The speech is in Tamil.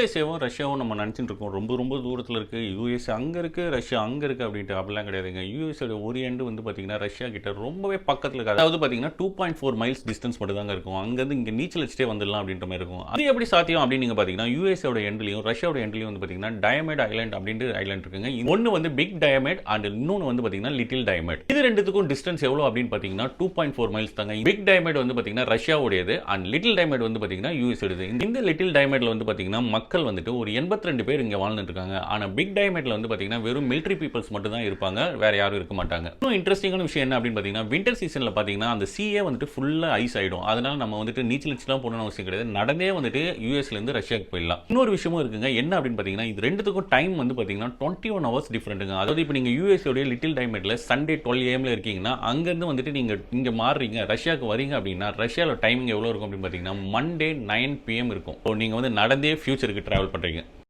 யூஎஸ்ஏவும் ரஷ்யாவும் நம்ம நினச்சிட்டு இருக்கோம். ரொம்ப ரொம்ப தூரத்தில் இருக்குது யூஎஸ் அங்கே இருக்குது ரஷ்யா அங்கே இருக்குது அப்படின்ட்டு அப்படிலாம் கிடையாதுங்க. யூஎஸோட ஒரு எண்டு வந்து பார்த்தீங்கன்னா ரஷ்யா கிட்ட ரொம்பவே பக்கத்தில் இருக்குது அதாவது பார்த்தீங்கன்னா two point four miles distance மட்டும் தாங்க இருக்கும். அங்கேருந்து இங்கே நீச்சல் அடிச்சிட்டே வந்துடலாம் அப்படின்ற மாதிரி இருக்கும். அது எப்படி சாத்தியம் அப்படின்னு நீங்கள் பார்த்தீங்கன்னா யூஎஸோட எண்ட்லையும் ரஷ்யாவோட எண்ட்லையும் வந்து பார்த்தீங்கன்னா டயமேட் ஐலாண்ட் அப்படின்ட்டு ஐலாண்ட் இருக்குங்க. ஒன்று வந்து பிக் டயமேட் அண்ட் இன்னொன்று வந்து பார்த்தீங்கன்னா லிட்டில் டயமேட் இது ரெண்டுத்துக்கும் டிஸ்டன்ஸ் எவ்வளோ அப்படின்னு பார்த்தீங்கன்னா டூ பாயிண்ட் ஃபோர் மைல்ஸ் தாங்க. பிக் டயமேட் வந்து பார்த்தீங்கன்னா ரஷ்யாவுடையது அண்ட் லிட்டில் டயமேட் வந்து பார்த்தீங்கன்னா யூஎஸ் இந்த லிட்டில் டயமேட்ல வந்து பார்த்தீங்கன்னா மக்கள் வந்துட்டு ஒரு எண்பத்தி ரெண்டு பேர் இங்கே வாழ்ந்துட்டு இருக்காங்க ஆனால் பிக் டயமேட்ல வந்து பார்த்தீங்கன்னா வெறும் மிலிட்ரி பீப்புள்ஸ் மட்டும் தான் இருப்பாங்க. வேற யாரும் இருக்க மாட்டாங்க. இன்னும் இன்ட்ரெஸ்டிங்கான விஷயம் என்ன அப்படின்னு பார்த்தீங்கன்னா வின்டர் சீசனில் பார்த்தீங்கன்னா அந்த சீயே வந்துட்டு ஃபுல்லாக ஐஸ் ஆகிடும் அதனால நம்ம வந்துட்டு நீச்சல் அடிச்சுலாம் போகணும்னு அவசியம் கிடையாது. நடந்தே வந்துட்டு யூஎஸ்லேருந்து ரஷ்யாவுக்கு போயிடலாம். இன்னொரு விஷயமும் இருக்குங்க. என்ன அப்படின்னு பார்த்தீங்கன்னா இது ரெண்டுத்துக்கும் டைம் வந்து பார்த்தீங்கன்னா டுவெண்ட்டி ஒன் ஹவர்ஸ் டிஃப்ரெண்ட்டுங்க அதாவது இப்போ நீங்கள் யூஎஸ்ஓடைய லிட்டில் டைமேட்டில் சண்டே டுவெல் ஏஎம்ல இருக்கீங்கன்னா அங்கேருந்து வந்துட்டு நீங்கள் இங்கே மாறுறீங்க ரஷ்யாவுக்கு வரீங்க அப்படின்னா ரஷ்யாவில் டைமிங் எவ்வளோ இருக்கும் அப்படின்னு பார்த்தீங்கன்னா மண்டே நைன் பிஎம் இருக்கும். நீங்கள் வந்து நடந்தே ஃபியூச்சருக்கு ட்ராவல் பண்ணுறீங்க